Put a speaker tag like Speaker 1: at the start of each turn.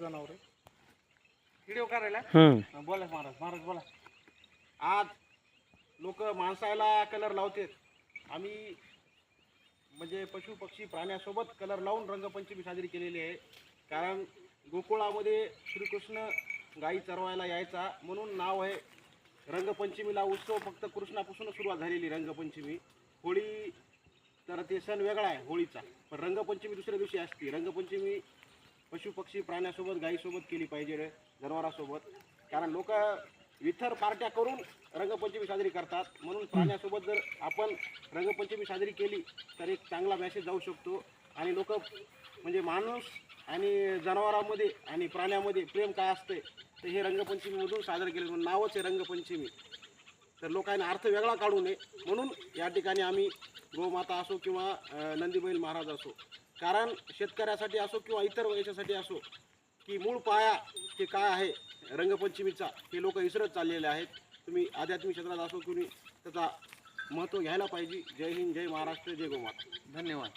Speaker 1: जनावर.
Speaker 2: व्हिडिओ करायला बोला महाराज महाराज बोला. आज लोक माणसाला कलर लावतात. आम्ही म्हणजे पशु पक्षी प्राण्यासोबत कलर लावून रंगपंचमी साजरी केलेली आहे. कारण गोकुळामध्ये श्रीकृष्ण गाई चरवायला यायचा म्हणून नाव आहे रंगपंचमीला उत्सव फक्त कृष्णापासूनच सुरुवात झालेली रंगपंचमी. होळी तर ते सण वेगळा आहे होळीचा. पण रंगपंचमी दुसऱ्या दिवशी असते. रंगपंचमी पशु पक्षी प्राण्यासोबत गाईसोबत केली पाहिजे जनावरांसोबत. कारण लोक इतर पार्ट्या करून रंगपंचमी साजरी करतात. म्हणून प्राण्यासोबत जर आपण रंगपंचमी साजरी केली तर एक चांगला मेसेज जाऊ शकतो. आणि लोक म्हणजे माणूस आणि जनावरांमध्ये आणि प्राण्यामध्ये प्रेम काय असते तर हे रंगपंचमीमधून साजरं केलं म्हणून नावच आहे रंगपंचमी. तर लोकांना अर्थ वेगळा काढू नये. म्हणून या ठिकाणी आम्ही गोमाता असो किंवा नंदीबैल महाराज असो कारण शेतकऱ्यासाठी असो किंवा इतर याच्यासाठी असो की मूळ पाया हे काय आहे रंगपंचमीचा हे लोक विसरत चाललेले आहेत. तुम्ही आध्यात्मिक क्षेत्रात असो तुम्ही त्याचा महत्त्व घ्यायला पाहिजे. जय हिंद जय महाराष्ट्र जय गोमाता.
Speaker 1: धन्यवाद.